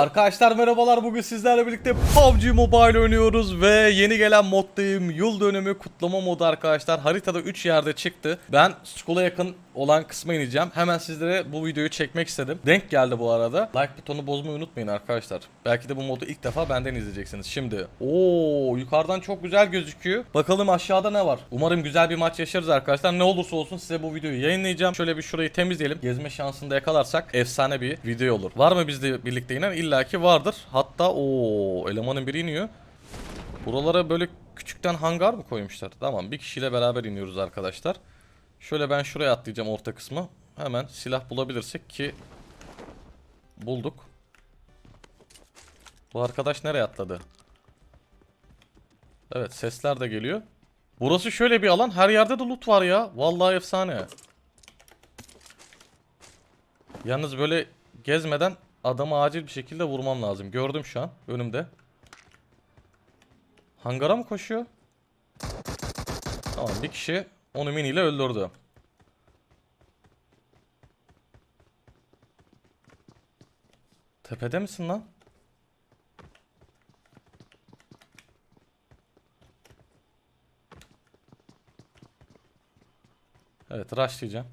Arkadaşlar merhabalar bugün sizlerle birlikte PUBG Mobile oynuyoruz ve yeni gelen moddayım. Yıl dönümü kutlama modu arkadaşlar. Haritada 3 yerde çıktı. Ben skula yakın olan kısma ineceğim. Hemen sizlere bu videoyu çekmek istedim. Denk geldi bu arada. Like butonu bozmayı unutmayın arkadaşlar. Belki de bu modu ilk defa benden izleyeceksiniz. Şimdi Oo yukarıdan çok güzel gözüküyor. Bakalım aşağıda ne var? Umarım güzel bir maç yaşarız arkadaşlar. Ne olursa olsun size bu videoyu yayınlayacağım. Şöyle bir şurayı temizleyelim. Gezme şansını da yakalarsak efsane bir video olur. Var mı bizle birlikte inen? İlla ki vardır. Hatta o elemanın biri iniyor. Buralara böyle küçükten hangar mı koymuşlar? Tamam bir kişiyle beraber iniyoruz arkadaşlar şöyle ben şuraya atlayacağım orta kısmı. Hemen silah bulabilirsek ki bulduk. Bu arkadaş nereye atladı? Evet sesler de geliyor. Burası şöyle bir alan. Her yerde de loot var ya. Vallahi efsane. Yalnız böyle gezmeden adamı acil bir şekilde vurmam lazım. Gördüm şu an önümde. Hangara mı koşuyor? Tamam bir kişi onu miniyle öldürdü. Tepede misin lan? Evet rushlayacağım.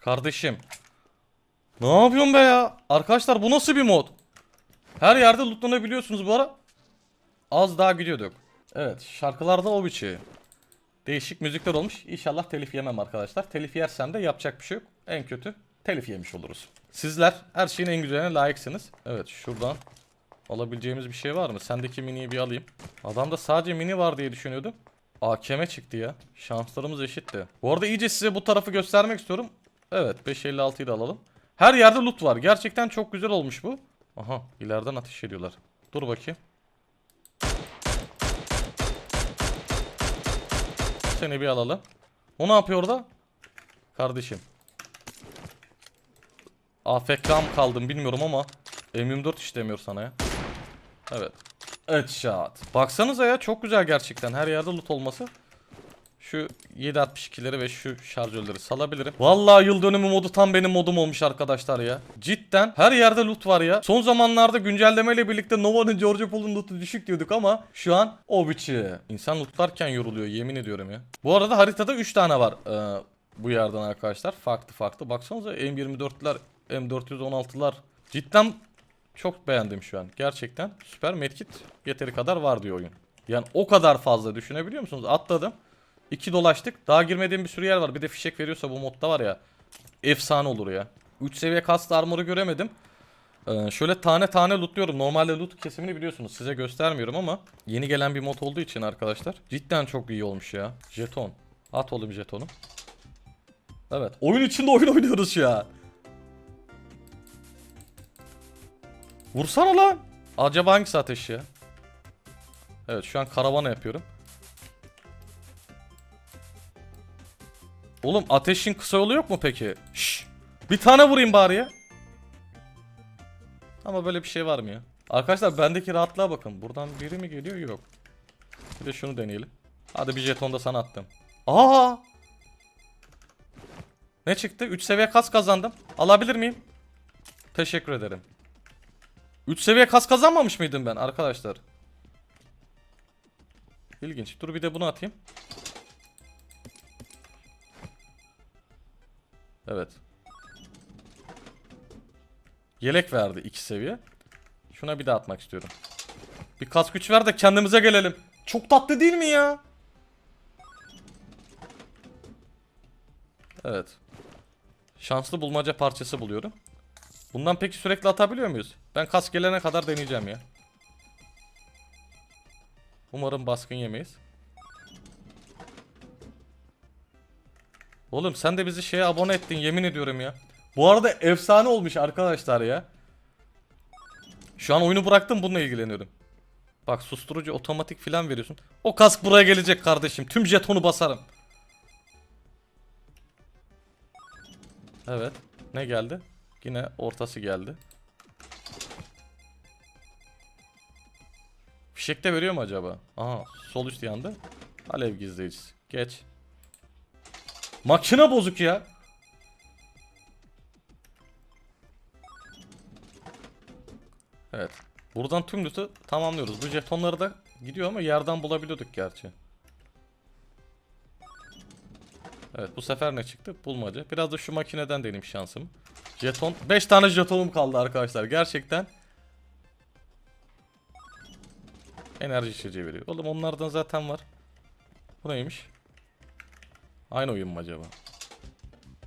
Kardeşim. Ne yapıyorsun be ya? Arkadaşlar bu nasıl bir mod? Her yerde lootlanabiliyorsunuz bu ara. Az daha gidiyorduk. Evet şarkılarda o biçi. Değişik müzikler olmuş. İnşallah telif yemem arkadaşlar. Telif yersem de yapacak bir şey yok. En kötü telif yemiş oluruz. Sizler her şeyin en güzeline layıksınız. Evet şuradan alabileceğimiz bir şey var mı? Sendeki miniyi bir alayım. Adamda sadece mini var diye düşünüyordum. AKM çıktı ya. Şanslarımız eşitti. Bu arada iyice size bu tarafı göstermek istiyorum. Evet 556'yı da alalım. Her yerde loot var. Gerçekten çok güzel olmuş bu. Aha ileriden ateş ediyorlar. Dur bakayım. Seni bir alalım. O ne yapıyor orada? Kardeşim. AFK kaldım bilmiyorum ama M24 işlemiyor sana ya. Evet. Şat. Baksanıza ya çok güzel gerçekten her yerde loot olması. Şu 7.62'leri ve şu şarjörleri salabilirim. Vallahi yıl dönümü modu tam benim modum olmuş arkadaşlar ya. Cidden her yerde loot var ya. Son zamanlarda güncellemeyle birlikte Nova'nın George Paul'un lootu düşük diyorduk ama şu an o biçi. İnsan lootlarken yoruluyor yemin ediyorum ya. Bu arada haritada 3 tane var ee, bu yerden arkadaşlar. Farklı farklı. Baksanıza M24'ler, M416'lar. Cidden çok beğendim şu an. Gerçekten süper medkit yeteri kadar var diyor oyun. Yani o kadar fazla düşünebiliyor musunuz? Atladım. İki dolaştık. Daha girmediğim bir sürü yer var. Bir de fişek veriyorsa bu modda var ya. Efsane olur ya. 3 seviye kast armoru göremedim. Ee, şöyle tane tane lootluyorum. Normalde loot kesimini biliyorsunuz. Size göstermiyorum ama yeni gelen bir mod olduğu için arkadaşlar. Cidden çok iyi olmuş ya. Jeton. At oğlum jetonu. Evet. Oyun içinde oyun oynuyoruz an. Vursana lan. Acaba hangisi ateş ya? Evet şu an karavana yapıyorum. Oğlum ateşin kısa yolu yok mu peki? Şş, bir tane vurayım bari ya. Ama böyle bir şey var mı ya? Arkadaşlar bendeki rahatlığa bakın. Buradan biri mi geliyor? Yok. Bir de şunu deneyelim. Hadi bir jeton da sana attım. Aa! Ne çıktı? 3 seviye kas kazandım. Alabilir miyim? Teşekkür ederim. 3 seviye kas kazanmamış mıydım ben arkadaşlar? İlginç. Dur bir de bunu atayım. Evet. Yelek verdi 2 seviye. Şuna bir daha atmak istiyorum. Bir kas güç ver de kendimize gelelim. Çok tatlı değil mi ya? Evet. Şanslı bulmaca parçası buluyorum. Bundan peki sürekli atabiliyor muyuz? Ben kas gelene kadar deneyeceğim ya. Umarım baskın yemeyiz. Oğlum sen de bizi şeye abone ettin yemin ediyorum ya. Bu arada efsane olmuş arkadaşlar ya. Şu an oyunu bıraktım bununla ilgileniyorum. Bak susturucu otomatik filan veriyorsun. O kask buraya gelecek kardeşim. Tüm jetonu basarım. Evet. Ne geldi? Yine ortası geldi. Fişek de veriyor mu acaba? Aha sol üst yandı. Alev gizleyicisi. Geç. Makine bozuk ya. Evet. Buradan tüm lütü tamamlıyoruz. Bu jetonları da gidiyor ama yerden bulabiliyorduk gerçi. Evet bu sefer ne çıktı? Bulmaca. Biraz da şu makineden deneyim şansım. Jeton. 5 tane jetonum kaldı arkadaşlar. Gerçekten. Enerji içeceği veriyor. Oğlum onlardan zaten var. Bu neymiş? Aynı oyun mu acaba?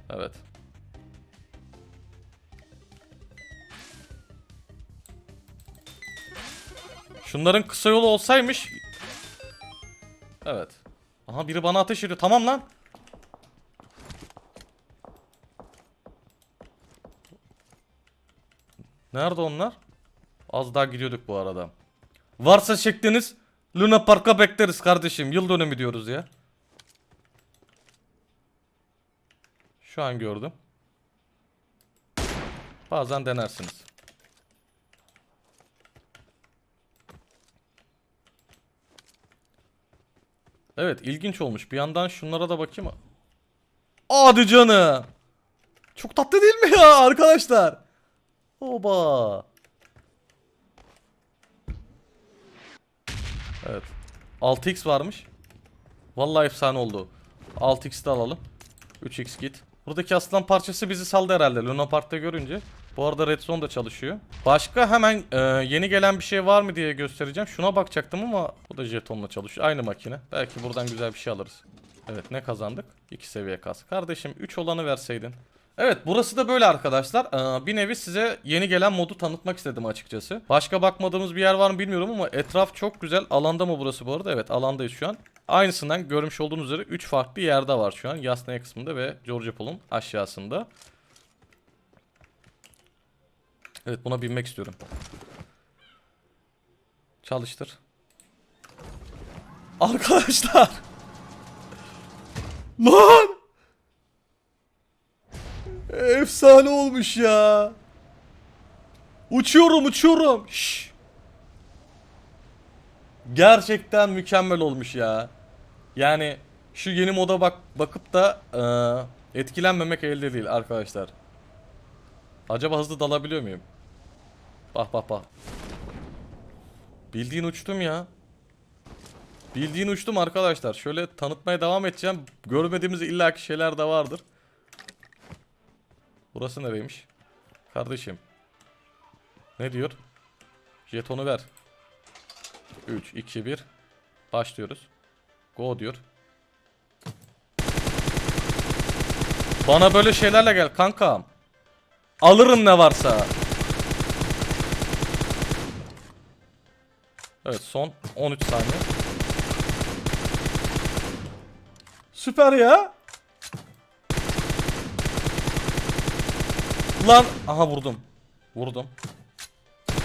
Evet. Şunların kısa yolu olsaymış. Evet. Aha biri bana ateş ediyor. Tamam lan. Nerede onlar? Az daha gidiyorduk bu arada. Varsa şekliniz Luna Park'a bekleriz kardeşim. Yıl dönümü diyoruz ya. Şu an gördüm. Bazen denersiniz. Evet ilginç olmuş. Bir yandan şunlara da bakayım. Hadi canım. Çok tatlı değil mi ya arkadaşlar? Oba. Evet. 6x varmış. Vallahi efsane oldu. 6x de alalım. 3x git. Buradaki aslan parçası bizi saldı herhalde Luna Park'ta görünce. Bu arada Redstone da çalışıyor. Başka hemen e, yeni gelen bir şey var mı diye göstereceğim. Şuna bakacaktım ama bu da jetonla çalışıyor. Aynı makine. Belki buradan güzel bir şey alırız. Evet ne kazandık? 2 seviye kas. Kardeşim 3 olanı verseydin. Evet burası da böyle arkadaşlar. Ee, bir nevi size yeni gelen modu tanıtmak istedim açıkçası. Başka bakmadığımız bir yer var mı bilmiyorum ama etraf çok güzel. Alanda mı burası bu arada? Evet alandayız şu an. Aynısından görmüş olduğunuz üzere 3 farklı yerde var şu an. Yasnaya kısmında ve Georgia Pool'un aşağısında. Evet buna binmek istiyorum. Çalıştır. Arkadaşlar. Lan. Efsane olmuş ya. Uçuyorum uçuyorum. Şş. Gerçekten mükemmel olmuş ya. Yani şu yeni moda bak bakıp da eee, etkilenmemek elde değil arkadaşlar. Acaba hızlı dalabiliyor muyum? Bak bak bak. Bildiğin uçtum ya. Bildiğin uçtum arkadaşlar. Şöyle tanıtmaya devam edeceğim. Görmediğimiz illaki şeyler de vardır. Burası nereymiş? Kardeşim. Ne diyor? Jetonu ver. 3, 2, 1. Başlıyoruz. Go diyor. Bana böyle şeylerle gel kankam. Alırım ne varsa. Evet son 13 saniye. Süper ya. Lan aha vurdum. Vurdum.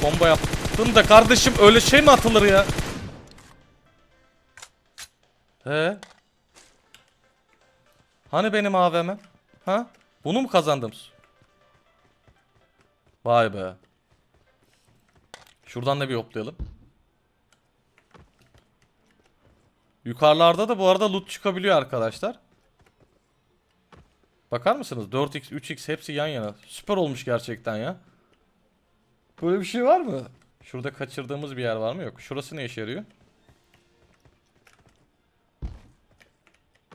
Bomba yaptım da kardeşim öyle şey mi atılır ya? He? Hani benim AVM? Ha? Bunu mu kazandım? Vay be. Şuradan da bir hoplayalım. Yukarılarda da bu arada loot çıkabiliyor arkadaşlar. Bakar mısınız? 4x, 3x hepsi yan yana. Süper olmuş gerçekten ya. Böyle bir şey var mı? Şurada kaçırdığımız bir yer var mı? Yok. Şurası ne işe yarıyor?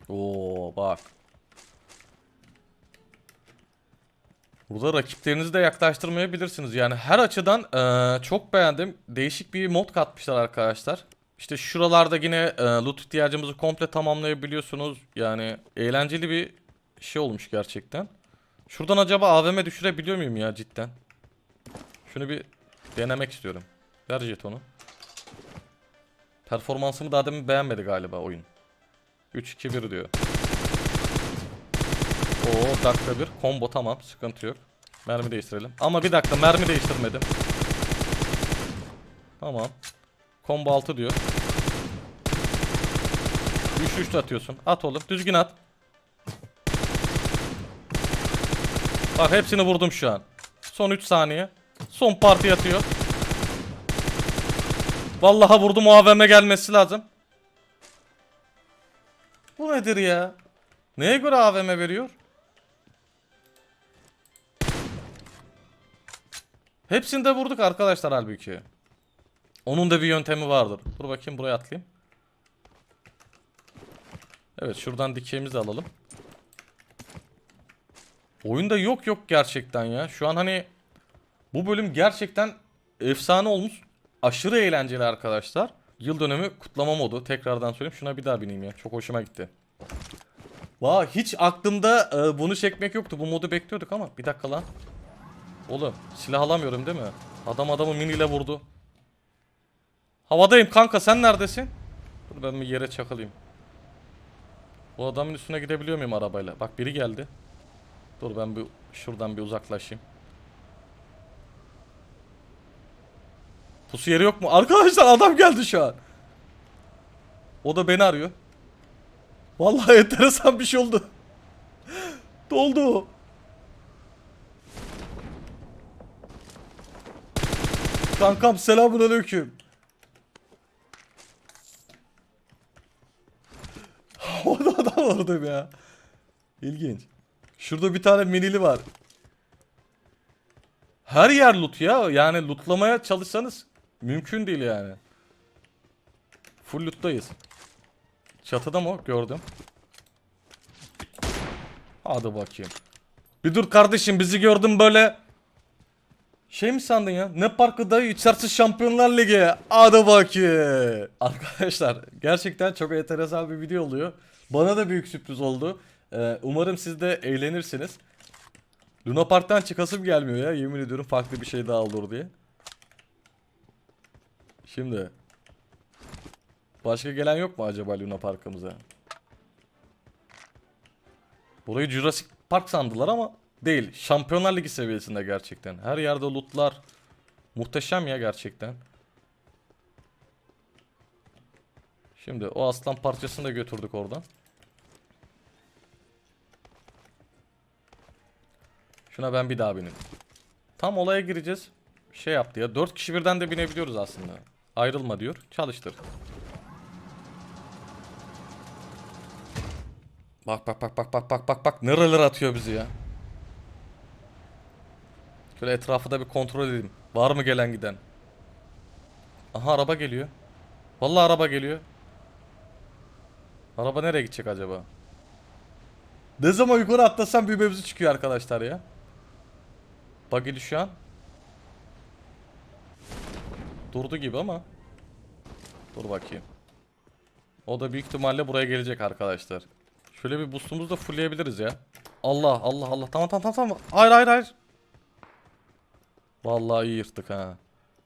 Oo bak. Burada rakiplerinizi de yaklaştırmayabilirsiniz. Yani her açıdan eee, çok beğendim. Değişik bir mod katmışlar arkadaşlar. İşte şuralarda yine eee, loot ihtiyacımızı komple tamamlayabiliyorsunuz. Yani eğlenceli bir şey olmuş gerçekten. Şuradan acaba AVM düşürebiliyor muyum ya cidden? Şunu bir denemek istiyorum. Ver jetonu. Performansımı daha demin beğenmedi galiba oyun. 3-2-1 diyor. Oo dakika bir. Combo tamam sıkıntı yok. Mermi değiştirelim. Ama bir dakika mermi değiştirmedim. Tamam. Combo 6 diyor. 3 3 atıyorsun. At oğlum. Düzgün at. Bak hepsini vurdum şu an. Son 3 saniye. Son parti atıyor. Vallahi vurdum o AVM gelmesi lazım. Bu nedir ya? Neye göre AVM veriyor? Hepsini de vurduk arkadaşlar halbuki. Onun da bir yöntemi vardır. Dur bakayım buraya atlayayım. Evet şuradan dikeyimizi alalım. Oyunda yok yok gerçekten ya. Şu an hani bu bölüm gerçekten efsane olmuş. Aşırı eğlenceli arkadaşlar. Yıl dönümü kutlama modu. Tekrardan söyleyeyim. Şuna bir daha bineyim ya. Çok hoşuma gitti. Vay hiç aklımda e, bunu çekmek yoktu. Bu modu bekliyorduk ama. Bir dakika lan. Oğlum silah alamıyorum değil mi? Adam adamı miniyle vurdu. Havadayım kanka sen neredesin? Dur ben bir yere çakılayım. Bu adamın üstüne gidebiliyor muyum arabayla? Bak biri geldi. Dur ben bir şuradan bir uzaklaşayım. Pusu yeri yok mu? Arkadaşlar adam geldi şu an. O da beni arıyor. Vallahi enteresan bir şey oldu. Doldu. Kankam selamun aleyküm. o da adam orada ya. İlginç. Şurada bir tane minili var. Her yer loot ya. Yani lootlamaya çalışsanız mümkün değil yani. Full loot'tayız. Çatıda mı? Gördüm. Hadi bakayım. Bir dur kardeşim bizi gördün böyle. Şey mi sandın ya? Ne parkı dayı içerisi şampiyonlar ligi. Hadi bakayım. Arkadaşlar gerçekten çok enteresan bir video oluyor. Bana da büyük sürpriz oldu. Ee, umarım siz de eğlenirsiniz. Luna Park'tan çıkasım gelmiyor ya. Yemin ediyorum farklı bir şey daha olur diye. Şimdi. Başka gelen yok mu acaba Luna Park'ımıza? Burayı Jurassic Park sandılar ama değil. Şampiyonlar Ligi seviyesinde gerçekten. Her yerde lootlar. Muhteşem ya gerçekten. Şimdi o aslan parçasını da götürdük oradan. Şuna ben bir daha bineyim. Tam olaya gireceğiz. Şey yaptı ya. 4 kişi birden de binebiliyoruz aslında. Ayrılma diyor. Çalıştır. Bak bak bak bak bak bak bak bak nereler atıyor bizi ya. Şöyle etrafı da bir kontrol edeyim. Var mı gelen giden? Aha araba geliyor. Vallahi araba geliyor. Araba nereye gidecek acaba? Ne zaman yukarı atlasam mevzu çıkıyor arkadaşlar ya. Buggy şu an. Durdu gibi ama. Dur bakayım. O da büyük ihtimalle buraya gelecek arkadaşlar. Şöyle bir boostumuzu da fullleyebiliriz ya. Allah Allah Allah. Tamam tamam tamam. Hayır hayır hayır. Vallahi iyi yırttık ha.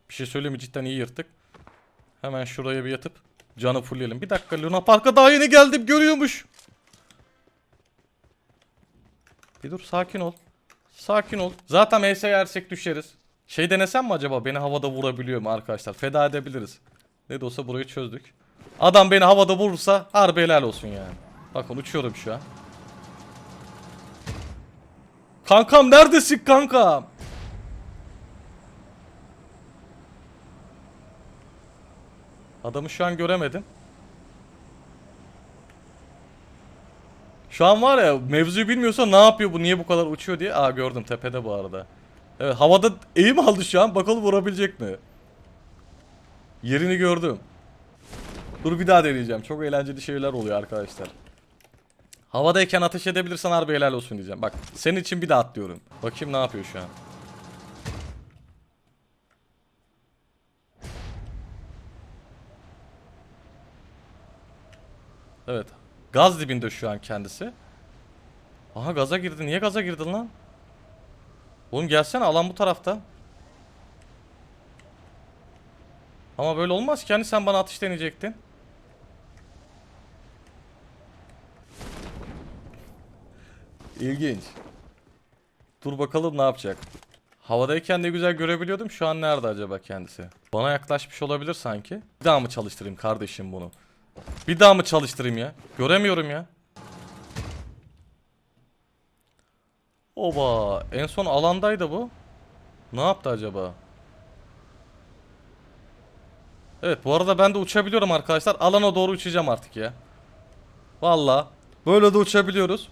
Bir şey söyleyeyim mi? Cidden iyi yırttık. Hemen şuraya bir yatıp canı fullleyelim. Bir dakika Luna Park'a daha yeni geldim görüyormuş. Bir dur sakin ol. Sakin ol. Zaten MS yersek düşeriz. Şey denesem mi acaba beni havada vurabiliyor mu arkadaşlar? Feda edebiliriz. Ne de olsa burayı çözdük. Adam beni havada vurursa harbi helal olsun yani. Bakın uçuyorum şu an. Kankam neredesin kankam? Adamı şu an göremedim. Şu an var ya mevzuyu bilmiyorsa ne yapıyor bu niye bu kadar uçuyor diye. Aa gördüm tepede bu arada. Evet havada eğim aldı şu an bakalım vurabilecek mi? Yerini gördüm. Dur bir daha deneyeceğim. Çok eğlenceli şeyler oluyor arkadaşlar. Havadayken ateş edebilirsen harbi helal olsun diyeceğim. Bak senin için bir daha atlıyorum. Bakayım ne yapıyor şu an. Evet. Gaz dibinde şu an kendisi. Aha gaza girdi. Niye gaza girdin lan? Oğlum gelsene alan bu tarafta. Ama böyle olmaz ki hani sen bana atış deneyecektin. İlginç. Dur bakalım ne yapacak. Havadayken de güzel görebiliyordum. Şu an nerede acaba kendisi? Bana yaklaşmış olabilir sanki. Bir daha mı çalıştırayım kardeşim bunu? Bir daha mı çalıştırayım ya? Göremiyorum ya. Oba. En son alandaydı bu. Ne yaptı acaba? Evet bu arada ben de uçabiliyorum arkadaşlar. Alana doğru uçacağım artık ya. Valla. Böyle de uçabiliyoruz.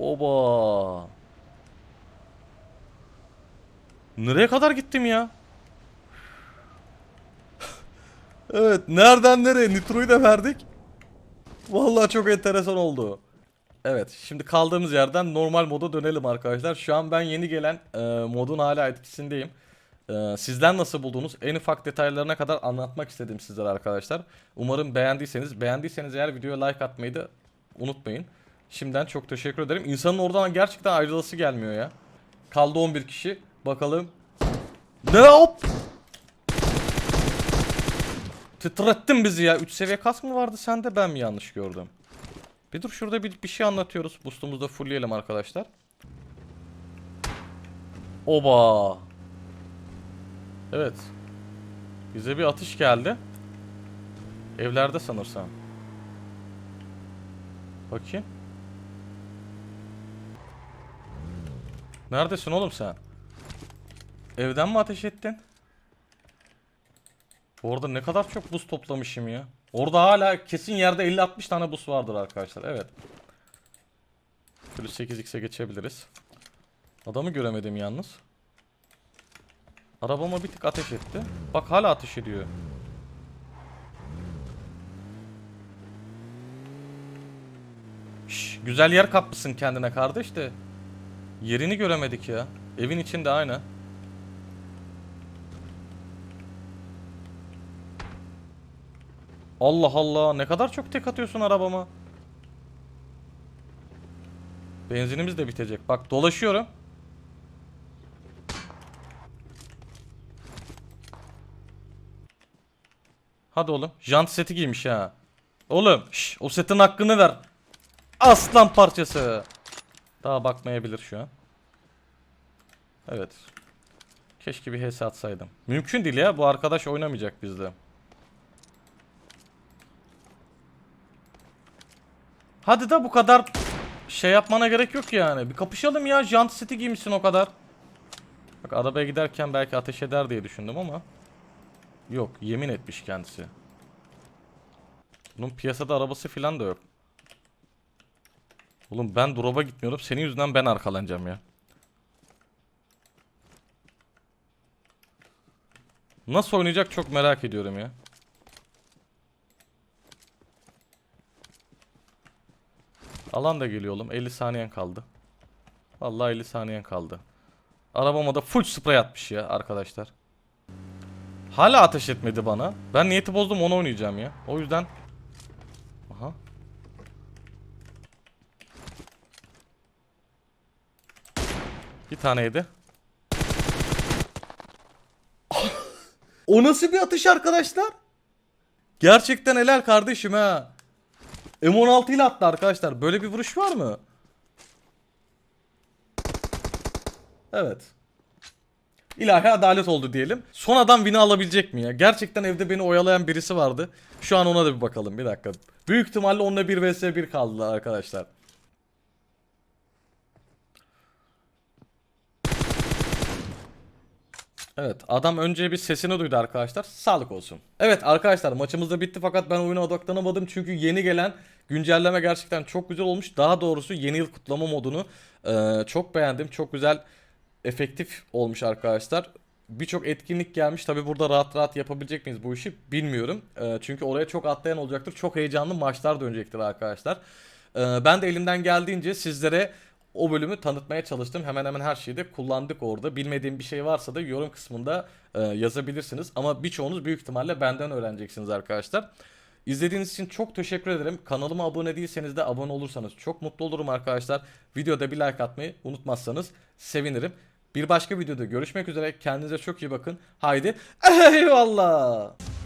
Oba. Nereye kadar gittim ya? evet nereden nereye Nitro'yu da verdik. Vallahi çok enteresan oldu. Evet şimdi kaldığımız yerden normal moda dönelim arkadaşlar. Şu an ben yeni gelen e, modun hala etkisindeyim. E, sizler nasıl buldunuz? En ufak detaylarına kadar anlatmak istedim sizlere arkadaşlar. Umarım beğendiyseniz. Beğendiyseniz eğer videoya like atmayı da unutmayın. Şimdiden çok teşekkür ederim. İnsanın oradan gerçekten ayrılası gelmiyor ya. Kaldı 11 kişi. Bakalım. Ne hop? Titrettin bizi ya. 3 seviye kas mı vardı sende ben mi yanlış gördüm? Bir dur şurada bir, bir şey anlatıyoruz. Boost'umuzu da fullleyelim arkadaşlar. Oba. Evet. Bize bir atış geldi. Evlerde sanırsam. Bakayım. Neredesin oğlum sen? Evden mi ateş ettin? Orada ne kadar çok buz toplamışım ya. Orada hala kesin yerde 50-60 tane buz vardır arkadaşlar. Evet. Şöyle 8x'e geçebiliriz. Adamı göremedim yalnız. Arabama bir tık ateş etti. Bak hala ateş ediyor. Şş, güzel yer kapmışsın kendine kardeş de. Yerini göremedik ya. Evin içinde aynı. Allah Allah ne kadar çok tek atıyorsun arabama. Benzinimiz de bitecek. Bak dolaşıyorum. Hadi oğlum. Jant seti giymiş ha. Oğlum şş, o setin hakkını ver. Aslan parçası. Daha bakmayabilir şu an. Evet. Keşke bir HS atsaydım. Mümkün değil ya. Bu arkadaş oynamayacak bizde. Hadi da bu kadar şey yapmana gerek yok yani. Bir kapışalım ya. Jant seti giymişsin o kadar. Bak arabaya giderken belki ateş eder diye düşündüm ama. Yok yemin etmiş kendisi. Bunun piyasada arabası falan da yok. Oğlum ben drop'a gitmiyorum. Senin yüzünden ben arkalanacağım ya. Nasıl oynayacak çok merak ediyorum ya. Alan da geliyor oğlum. 50 saniyen kaldı. Vallahi 50 saniyen kaldı. Arabama da full spray atmış ya arkadaşlar. Hala ateş etmedi bana. Ben niyeti bozdum onu oynayacağım ya. O yüzden Aha. Bir taneydi. o nasıl bir atış arkadaşlar? Gerçekten helal kardeşim ha. M16 ile attı arkadaşlar. Böyle bir vuruş var mı? Evet. İlahi adalet oldu diyelim. Son adam win'i alabilecek mi ya? Gerçekten evde beni oyalayan birisi vardı. Şu an ona da bir bakalım. Bir dakika. Büyük ihtimalle onunla 1 vs 1 kaldılar arkadaşlar. Evet adam önce bir sesini duydu arkadaşlar. Sağlık olsun. Evet arkadaşlar maçımız da bitti fakat ben oyuna odaklanamadım. Çünkü yeni gelen güncelleme gerçekten çok güzel olmuş. Daha doğrusu yeni yıl kutlama modunu e, çok beğendim. Çok güzel efektif olmuş arkadaşlar. Birçok etkinlik gelmiş. Tabi burada rahat rahat yapabilecek miyiz bu işi bilmiyorum. E, çünkü oraya çok atlayan olacaktır. Çok heyecanlı maçlar dönecektir arkadaşlar. E, ben de elimden geldiğince sizlere o bölümü tanıtmaya çalıştım. Hemen hemen her şeyi de kullandık orada. Bilmediğim bir şey varsa da yorum kısmında e, yazabilirsiniz. Ama birçoğunuz büyük ihtimalle benden öğreneceksiniz arkadaşlar. İzlediğiniz için çok teşekkür ederim. Kanalıma abone değilseniz de abone olursanız çok mutlu olurum arkadaşlar. Videoda bir like atmayı unutmazsanız sevinirim. Bir başka videoda görüşmek üzere. Kendinize çok iyi bakın. Haydi eyvallah.